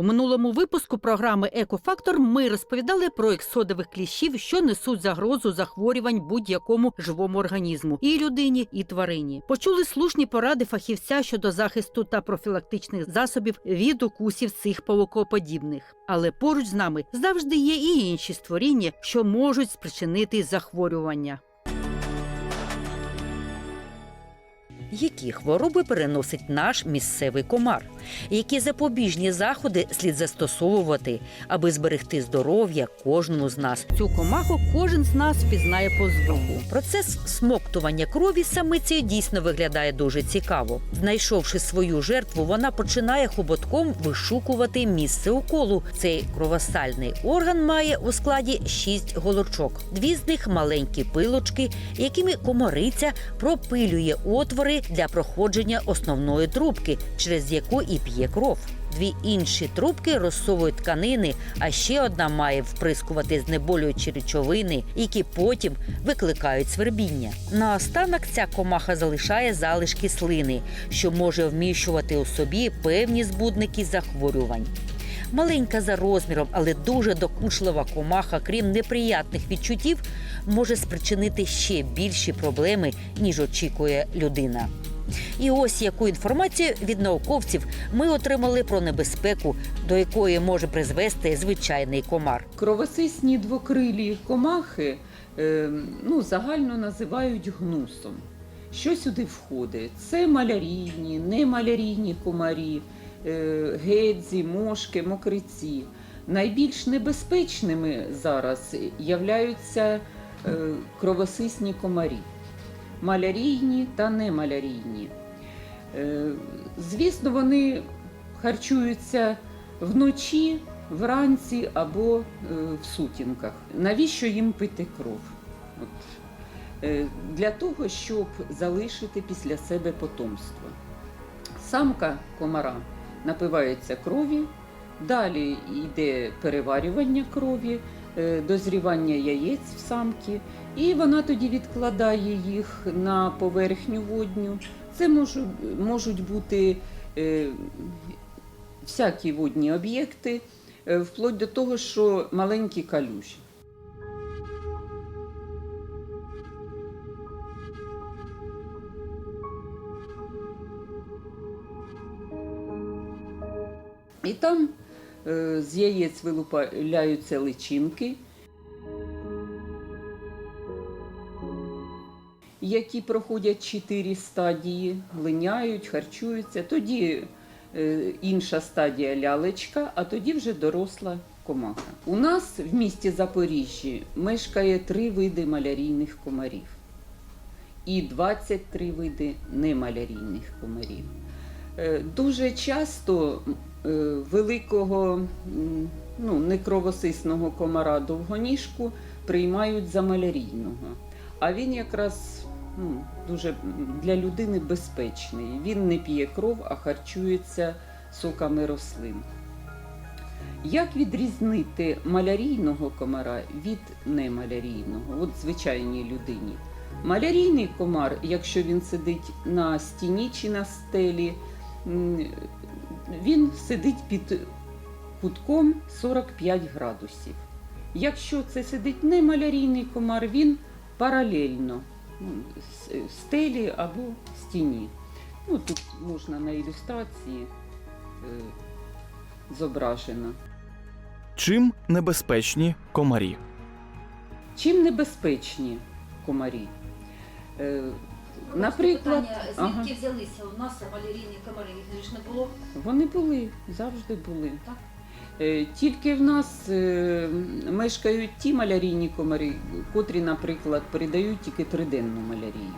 У минулому випуску програми Екофактор ми розповідали про ексодових кліщів, що несуть загрозу захворювань будь-якому живому організму і людині, і тварині. Почули слушні поради фахівця щодо захисту та профілактичних засобів від укусів цих павукоподібних. Але поруч з нами завжди є і інші створіння, що можуть спричинити захворювання. Які хвороби переносить наш місцевий комар? Які запобіжні заходи слід застосовувати, аби зберегти здоров'я кожному з нас? Цю комаху кожен з нас впізнає по звуку. Процес смоктування крові самиці дійсно виглядає дуже цікаво. Знайшовши свою жертву, вона починає хоботком вишукувати місце уколу. Цей кровосальний орган має у складі шість голочок. Дві з них маленькі пилочки, якими комариця пропилює отвори для проходження основної трубки, через яку і п'є кров. Дві інші трубки розсовують тканини, а ще одна має вприскувати знеболюючі речовини, які потім викликають свербіння. Наостанок ця комаха залишає залишки слини, що може вміщувати у собі певні збудники захворювань. Маленька за розміром, але дуже докучлива комаха, крім неприятних відчуттів, може спричинити ще більші проблеми, ніж очікує людина. І ось яку інформацію від науковців ми отримали про небезпеку, до якої може призвести звичайний комар. Кровосисні двокрилі комахи е, ну, загально називають гнусом. Що сюди входить? Це малярійні, немалярійні комарі, гедзі, мошки, мокриці. Найбільш небезпечними зараз являються е, кровосисні комарі, малярійні та немалярійні. Е, Звісно, вони харчуються вночі, вранці або е, в сутінках. Навіщо їм пити кров? От. Е, Для того, щоб залишити після себе потомство. Самка комара напивається крові, далі йде переварювання крові, е, дозрівання яєць в самки, і вона тоді відкладає їх на поверхню водню. Це можуть, можуть бути е, всякі водні об'єкти, е, вплоть до того, що маленькі калюжі. Там е, з яєць вилупляються личинки, які проходять чотири стадії, линяють, харчуються. Тоді е, інша стадія лялечка, а тоді вже доросла комаха. У нас в місті Запоріжжі мешкає три види малярійних комарів і 23 види немалярійних комарів. Е, Дуже часто великого ну, некровосисного комара довгоніжку приймають за малярійного. А він якраз ну, дуже для людини безпечний. Він не п'є кров, а харчується соками рослин. Як відрізнити малярійного комара від немалярійного, от звичайній людині? Малярійний комар, якщо він сидить на стіні чи на стелі, він сидить під кутком 45 градусів. Якщо це сидить не малярійний комар, він паралельно ну, стелі або стіні. Ну, тут можна на ілюстрації е, зображено. Чим небезпечні комарі? Чим небезпечні комарі? Е, Наприклад, Питання, ага. звідки взялися у нас малярійні комари? Їх ж не було. Вони були, завжди були. Так. Е, Тільки в нас е, мешкають ті малярійні комари, котрі, наприклад, передають тільки триденну малярію,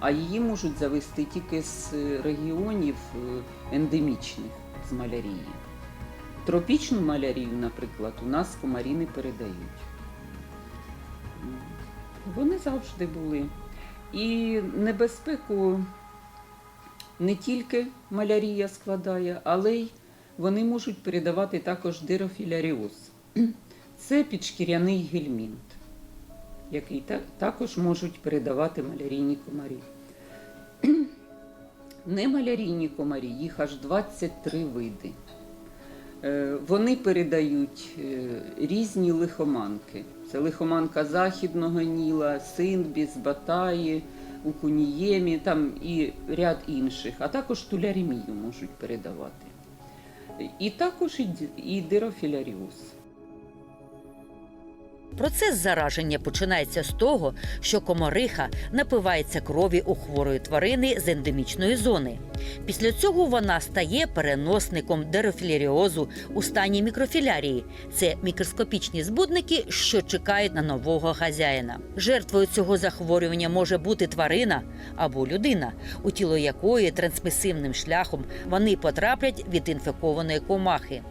а її можуть завести тільки з регіонів е, ендемічних з малярії. Тропічну малярію, наприклад, у нас комарі не передають. Вони завжди були. І небезпеку не тільки малярія складає, але й вони можуть передавати також дирофіляріоз. Це підшкіряний гельмінт, який також можуть передавати малярійні комарі. Немалярійні комарі, їх аж 23 види. Е, Вони передають е, різні лихоманки. Це лихоманка західного Ніла, Синбіс, Батаї, Укуніємі, там і ряд інших, а також тулярімію можуть передавати. І також і, дирофіляріоз. Процес зараження починається з того, що комариха напивається крові у хворої тварини з ендемічної зони. Після цього вона стає переносником дерофіляріозу у стані мікрофілярії. Це мікроскопічні збудники, що чекають на нового хазяїна. Жертвою цього захворювання може бути тварина або людина, у тіло якої трансмісивним шляхом вони потраплять від інфікованої комахи.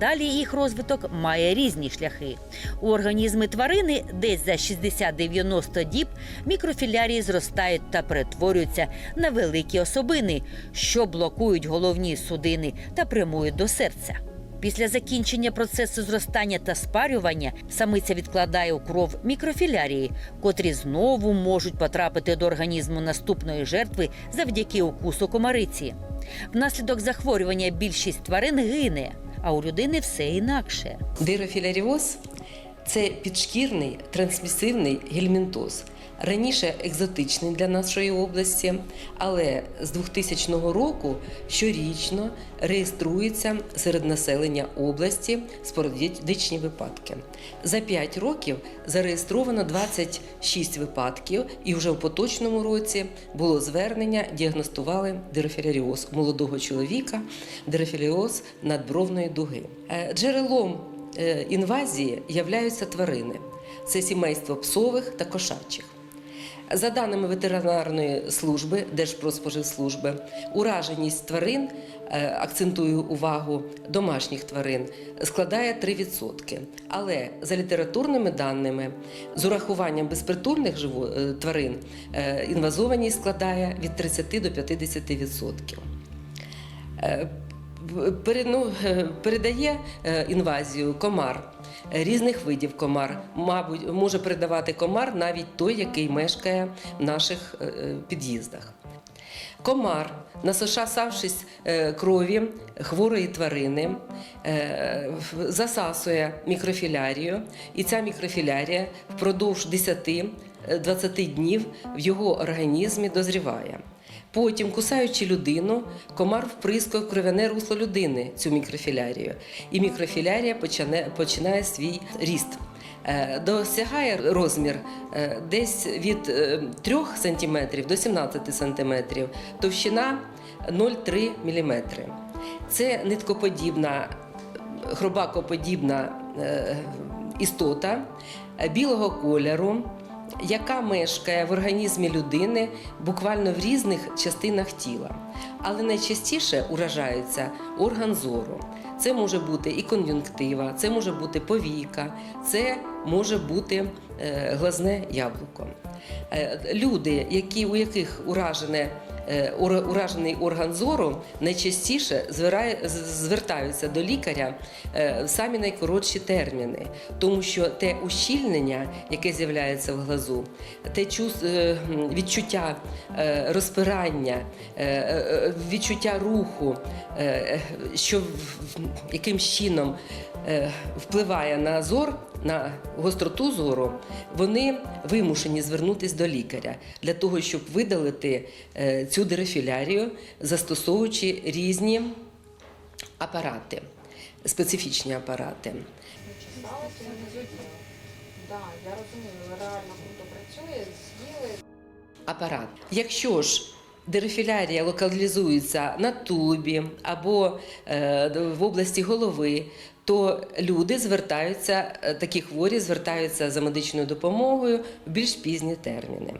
Далі їх розвиток має різні шляхи. У організмі тварини десь за 60-90 діб мікрофілярії зростають та перетворюються на великі особини, що блокують головні судини та прямують до серця. Після закінчення процесу зростання та спарювання самиця відкладає у кров мікрофілярії, котрі знову можуть потрапити до організму наступної жертви завдяки укусу комариці. Внаслідок захворювання більшість тварин гине, а у людини все інакше. Дирофіляріоз це підшкірний трансмісивний гельмінтоз. Раніше екзотичний для нашої області, але з 2000 року щорічно реєструється серед населення області спорадичні випадки. За 5 років зареєстровано 26 випадків, і вже в поточному році було звернення, діагностували дирофіляріоз молодого чоловіка, дирофіляріоз надбровної дуги. Е, Джерелом е, інвазії являються тварини. Це сімейство псових та кошачих. За даними ветеринарної служби, Держпродспоживслужби, ураженість тварин, е, акцентую увагу домашніх тварин, складає 3%. Але за літературними даними, з урахуванням безпритульних е, тварин, е, інвазованість складає від 30 до 50%. Е, в- пере- ну, передає інвазію комар різних видів комар. Мабуть, може передавати комар навіть той, який мешкає в наших е, е, під'їздах. Комар, насосавшись е, крові хворої тварини, засасує мікрофілярію, і ця мікрофілярія впродовж 10-20 днів в його організмі дозріває. Потім, кусаючи людину, комар вприскує в кров'яне русло людини цю мікрофілярію, і мікрофілярія почане, починає свій ріст. Е, Досягає розмір е, десь від е, 3 см до 17 см, товщина 0,3 мм. Це ниткоподібна, хробакоподібна е, істота е, білого кольору, яка мешкає в організмі людини буквально в різних частинах тіла. Але найчастіше уражається орган зору. Це може бути і кон'юнктива, це може бути повіка, це може бути е, глазне яблуко. Е, Люди, які, у яких уражене, ура- уражений орган зору, найчастіше звертаються до лікаря е, в самі найкоротші терміни, тому що те ущільнення, яке з'являється в глазу, те е, відчуття е, розпирання, е, е, відчуття руху, е, що яким чином е, впливає на зор, на гостроту зору, вони вимушені звернутися до лікаря для того, щоб видалити е, цю дерефілярію, застосовуючи різні апарати, специфічні апарати. Так, я розумію, реально круто працює, з'їли. апарат. Якщо ж дерефілярія локалізується на тулубі або е, в області голови, то люди звертаються, е, такі хворі звертаються за медичною допомогою в більш пізні терміни,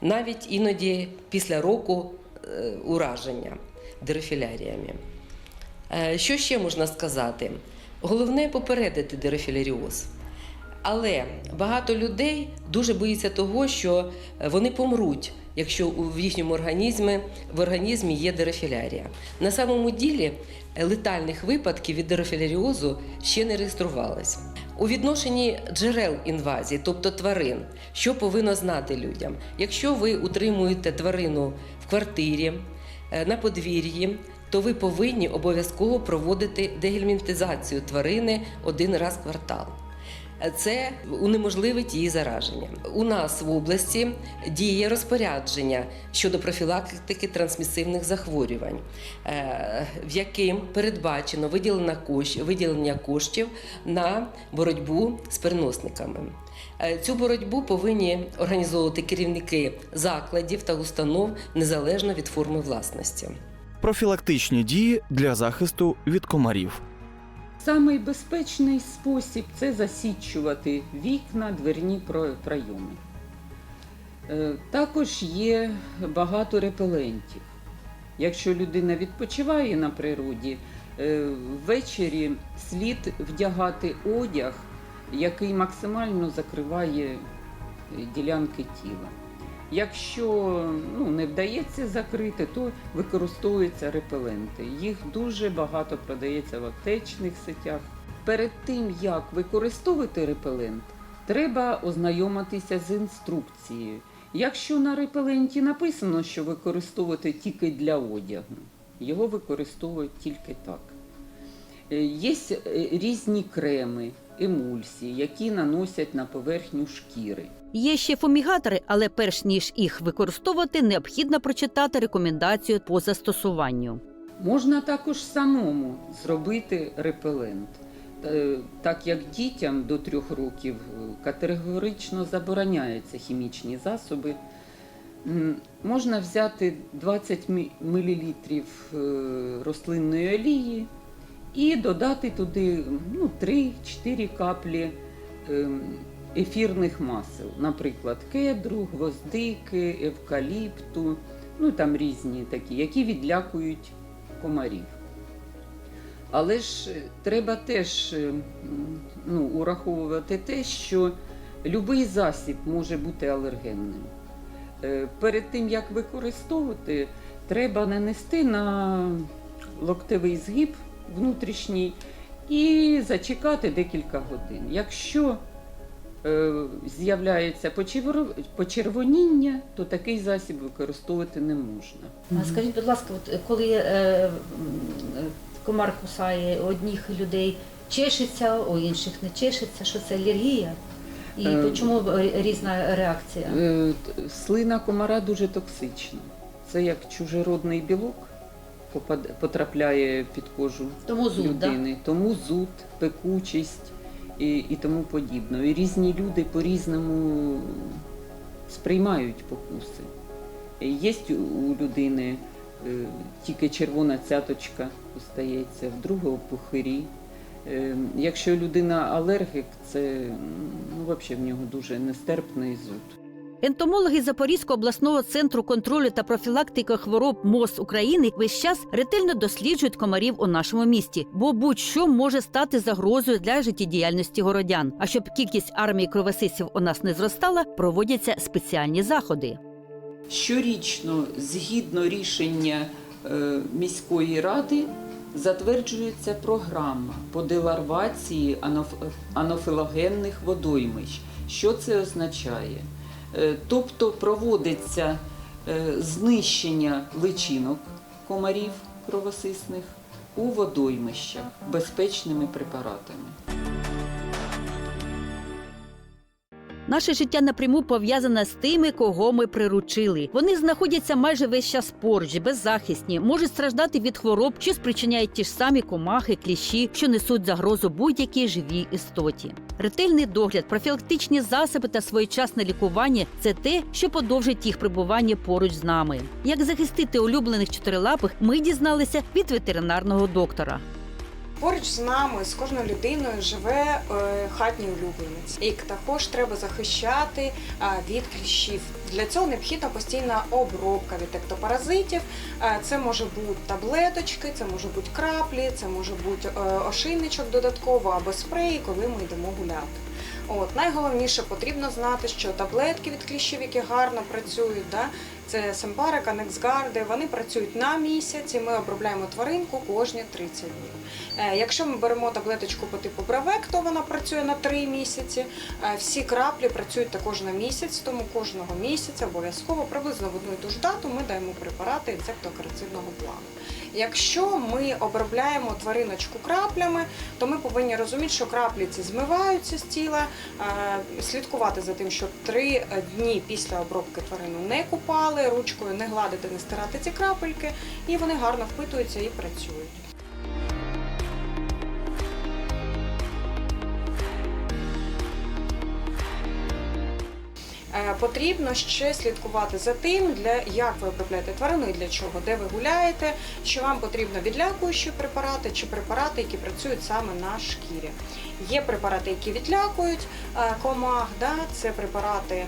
навіть іноді після року е, ураження дерефіляріями. Е, Що ще можна сказати? Головне попередити дерефіляріоз. Але багато людей дуже боїться того, що вони помруть, якщо в їхньому організмі в організмі є дерефілярія. На самому ділі е, летальних випадків від дерефіляріозу ще не реєструвалось. У відношенні джерел інвазії, тобто тварин, що повинно знати людям? Якщо ви утримуєте тварину в квартирі, е, на подвір'ї, то ви повинні обов'язково проводити дегельмінтизацію тварини один раз в квартал. Це унеможливить її зараження. У нас в області діє розпорядження щодо профілактики трансмісивних захворювань, е, в яким передбачено виділення коштів, на боротьбу з переносниками. Е, Цю боротьбу повинні організовувати керівники закладів та установ незалежно від форми власності. Профілактичні дії для захисту від комарів. Самий безпечний спосіб це засічувати вікна, дверні про- пройоми. Е, Також є багато репелентів. Якщо людина відпочиває на природі, е, ввечері слід вдягати одяг, який максимально закриває е, ділянки тіла. Якщо ну, не вдається закрити, то використовуються репеленти. Їх дуже багато продається в аптечних сетях. Перед тим, як використовувати репелент, треба ознайомитися з інструкцією. Якщо на репеленті написано, що використовувати тільки для одягу, його використовують тільки так. Е, Є е, різні креми, емульсії, які наносять на поверхню шкіри. Є ще фумігатори, але перш ніж їх використовувати, необхідно прочитати рекомендацію по застосуванню. Можна також самому зробити репелент. Е, Так як дітям до трьох років е, категорично забороняються хімічні засоби, можна взяти 20 мл рослинної олії і додати туди ну, 3-4 каплі ем, ефірних масел, наприклад, кедру, гвоздики, евкаліпту, ну там різні такі, які відлякують комарів. Але ж е, треба теж е, ну, ураховувати те, що будь-який засіб може бути алергенним. Е, Перед тим, як використовувати, треба нанести на локтевий згиб внутрішній і зачекати декілька годин. Якщо з'являється почерво- почервоніння, то такий засіб використовувати не можна. А Скажіть, будь ласка, от коли е, е, комар кусає одних людей, чешеться, у інших не чешеться, що це алергія? І Е, чому е, різна реакція? Е, Слина комара дуже токсична. Це як чужеродний білок попад- потрапляє під кожу Тому зуд, да? Тому зуд, пекучість і, і тому подібне. І різні люди по-різному сприймають покуси. Є у людини е, тільки червона цяточка остається, в другого пухирі. Е, Якщо людина алергік, це ну, взагалі в нього дуже нестерпний зуд. Ентомологи Запорізького обласного центру контролю та профілактики хвороб МОЗ України весь час ретельно досліджують комарів у нашому місті, бо будь-що може стати загрозою для життєдіяльності городян. А щоб кількість армії кровосисів у нас не зростала, проводяться спеціальні заходи. Щорічно, згідно рішення е, міської ради, затверджується програма по деларвації аноф- анофилогенних водоймищ. Що це означає? Е, Тобто проводиться е, знищення личинок комарів кровосисних у водоймищах безпечними препаратами. Наше життя напряму пов'язане з тими, кого ми приручили. Вони знаходяться майже весь час поруч, беззахисні, можуть страждати від хвороб, що спричиняють ті ж самі комахи, кліщі, що несуть загрозу будь-якій живій істоті. Ретельний догляд, профілактичні засоби та своєчасне лікування це те, що подовжить їх перебування поруч з нами. Як захистити улюблених чотирилапих, ми дізналися від ветеринарного доктора. Поруч з нами, з кожною людиною живе е, хатній улюбленець. І також треба захищати е, від кліщів. Для цього необхідна постійна обробка від ектопаразитів. Е, це може бути таблеточки, це може бути краплі, це може бути ошейничок додатково або спреї, коли ми йдемо гуляти. От найголовніше потрібно знати, що таблетки від кліщів, які гарно працюють, да, це Семпарика, Нексгарди, вони працюють на місяць, і ми обробляємо тваринку кожні 30 днів. Е, Якщо ми беремо таблеточку по типу Бравек, то вона працює на 3 місяці. Е, Всі краплі працюють також на місяць, тому кожного місяця обов'язково приблизно в одну і ту ж дату ми даємо препарати інсектоакарицидного плану. Якщо ми обробляємо твариночку краплями, то ми повинні розуміти, що краплі ці змиваються з тіла, е, слідкувати за тим, щоб три дні після обробки тварину не купали, ручкою не гладити, не стирати ці крапельки, і вони гарно впитуються і працюють. Потрібно ще слідкувати за тим, для як ви обробляєте тварину і для чого, де ви гуляєте, чи вам потрібно відлякуючі препарати, чи препарати, які працюють саме на шкірі. Є препарати, які відлякують е, комах, да? це препарати е,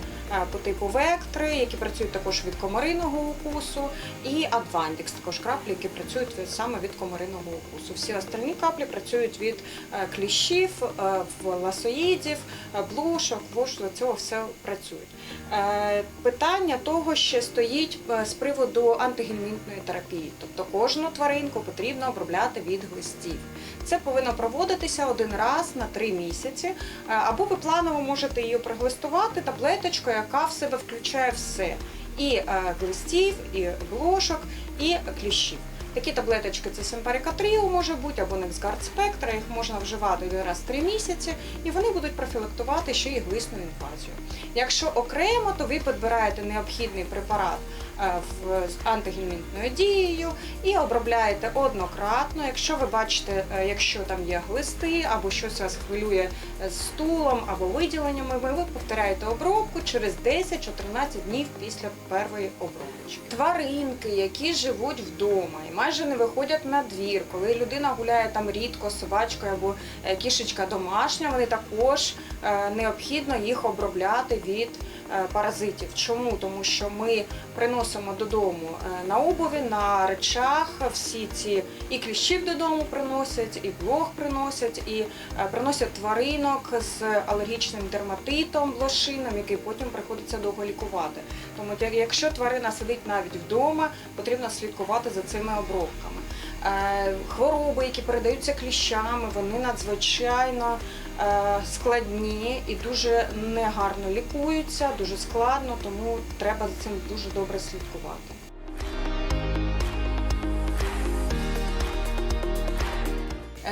по типу вектри, які працюють також від комариного укусу, і Advantix, також краплі, які працюють саме від комариного укусу. Всі остальні каплі працюють від е, кліщів, е, ласоїдів, е, блушок, вошла, цього все працюють. Е, Питання того ще стоїть е, з приводу антигельмінтної терапії. Тобто кожну тваринку потрібно обробляти від глистів. Це повинно проводитися один раз на три місяці, Е, або ви планово можете її проглистувати таблеточкою, яка в себе включає все: і глистів, і блошок, і кліщів. Такі таблеточки це симпарикатріо може бути або Нексгард Спектра, їх можна вживати один раз в три місяці, і вони будуть профілактувати ще й глисну інфазію. Якщо окремо, то ви підбираєте необхідний препарат з антигельмінтною дією і обробляєте однократно. Якщо ви бачите, е, якщо там є глисти або щось вас хвилює з стулом або виділеннями, ви повторяєте обробку через 10-14 днів після першої обробки. Тваринки, які живуть вдома і майже не виходять на двір, коли людина гуляє там рідко собачкою або е, кішечка домашня, вони також е, необхідно їх обробляти від е, паразитів. Чому? Тому що ми приносимо додому е, на обуві, на речах всі ці і кліщів додому приносять, і блох приносять, і е, приносять тваринок з алергічним дерматитом, блошином, який потім приходиться довго лікувати. Тому якщо тварина сидить навіть вдома, потрібно слідкувати за цими обробками. Е, Хвороби, які передаються кліщами, вони надзвичайно е, складні і дуже негарно лікуються, дуже складно, тому треба за цим дуже добре слідкувати.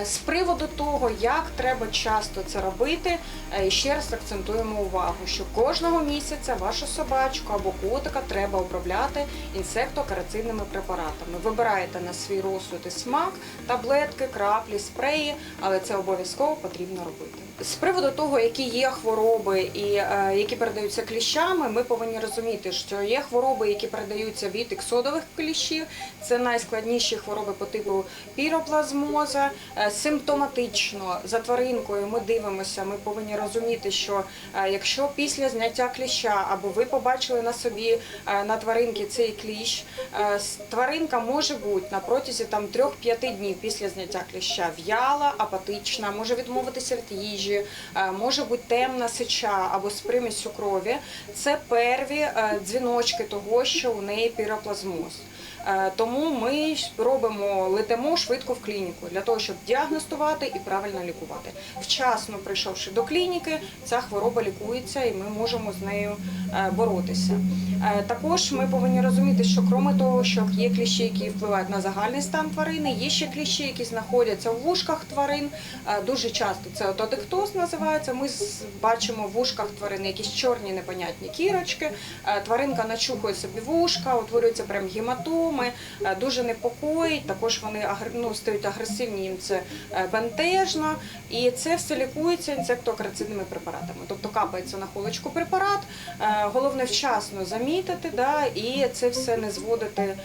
З приводу того, як треба часто це робити, е, ще раз акцентуємо увагу, що кожного місяця вашу собачку або котика треба обробляти інсектокарацидними препаратами. Вибираєте на свій розсуд і смак, таблетки, краплі, спреї, але це обов'язково потрібно робити. З приводу того, які є хвороби і е, які передаються кліщами, ми повинні розуміти, що є хвороби, які передаються від іксодових кліщів. Це найскладніші хвороби по типу піроплазмоза. Е, Симптоматично за тваринкою ми дивимося. Ми повинні розуміти, що е, якщо після зняття кліща або ви побачили на собі на тваринці цей кліщ, тваринка може бути на протязі там 3-5 днів після зняття кліща в'яла, апатична, може відмовитися від їжі, е, може бути темна сеча або з приміссю крові. Це перві е, дзвіночки того, що у неї піроплазмоз. Е, Тому ми робимо, летимо швидко в клініку для того, щоб діагностувати і правильно лікувати. Вчасно прийшовши до клініки, ця хвороба лікується і ми можемо з нею е, боротися. Е, Також ми повинні розуміти, що крім того, що є кліщі, які впливають на загальний стан тварини, є ще кліщі, які знаходяться в вушках тварин. Дуже часто це отодектоз називається. Ми бачимо в вушках тварин якісь чорні непонятні кірочки. Тваринка начухує собі вушка, утворюються прям гематоми, е, дуже непокоїть. Також вони ну, стають агресивні, їм це е, бентежно. І це все лікується інсектоакарицидними препаратами. Тобто капається на холочку препарат. Е, Головне вчасно замітити, да, і це все не зводити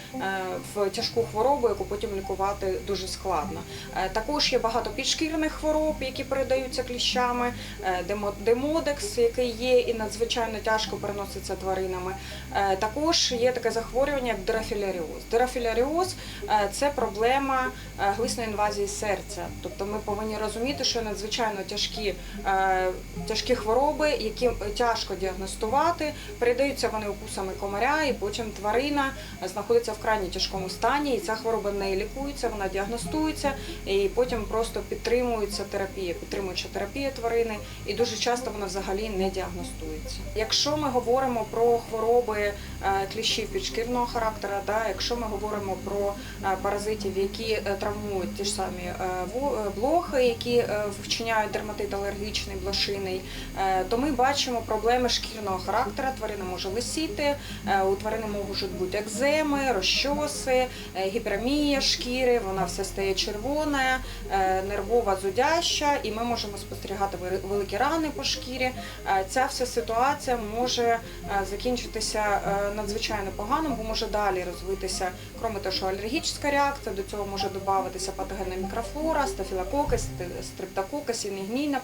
в тяжку хворобу, яку потім лікувати дуже складно. Також є багато підшкірних хвороб, які передаються кліщами, демодекс, який є і надзвичайно тяжко переноситься тваринами. Також є таке захворювання, як драфіляріоз. Драфіляріоз е, це проблема е, глисної інвазії серця. Тобто ми повинні розуміти, що надзвичайно тяжкі, е, тяжкі хвороби, які тяжко діагностувати, передаються вони укусами комаря, і потім тварина знаходиться в крайні тяжкому стані, і ця хвороба не лікується, вона діагностується, і потім просто підтримується терапія, підтримуюча терапія тварини, і дуже часто вона взагалі не діагностується. Якщо ми говоримо про хвороби е, кліщів підшкірного характера, да, якщо ми говоримо про е, паразитів, які е, травмують ті ж самі е, е, блохи, які е, вчиняють дерматит алергічний, блошиний, е, то ми бачимо проблеми шкірного характеру. Тварина може лисіти, е, у тварини можуть бути екземи, розчоси, е, гіперемія шкіри, вона все стає червона, е, нервова зудяща, і ми можемо спостерігати вели- великі рани по шкірі. Е, Ця вся ситуація може е, закінчитися е, надзвичайно погано, бо може далі розвитися, крім того, що алергічна реакція, до цього може додатися патогенна мікрофлора, стафілококус, сти- стрептококус,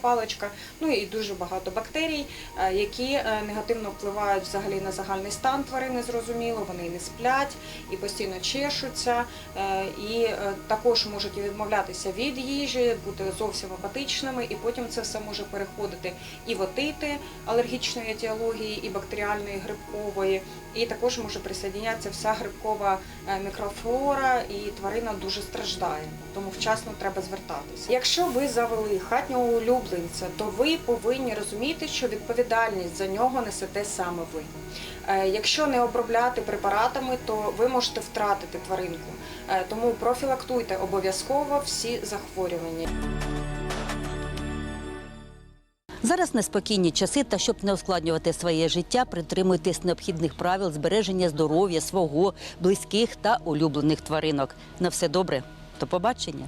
паличка, ну і дуже багато бактерій, е, які е, негативно впливають взагалі на загальний стан тварини, зрозуміло, вони не сплять і постійно чешуться, е, і також можуть відмовлятися від їжі, бути зовсім апатичними, і потім це все може переходити і в отити алергічної етіології, і бактеріальної грибкової, і також може присоединятися вся грибкова е, мікрофлора, і тварина дуже страждає, тому вчасно треба звертатися. Якщо ви завели хатнього улюбленця, то ви повинні розуміти, що відповідальність за нього несете саме ви. Е, Якщо не обробляти препаратами, то ви можете втратити тваринку. Е, Тому профілактуйте обов'язково всі захворювання. Зараз неспокійні часи, та щоб не ускладнювати своє життя, притримуйтесь необхідних правил збереження здоров'я свого, близьких та улюблених тваринок. На все добре. До побачення.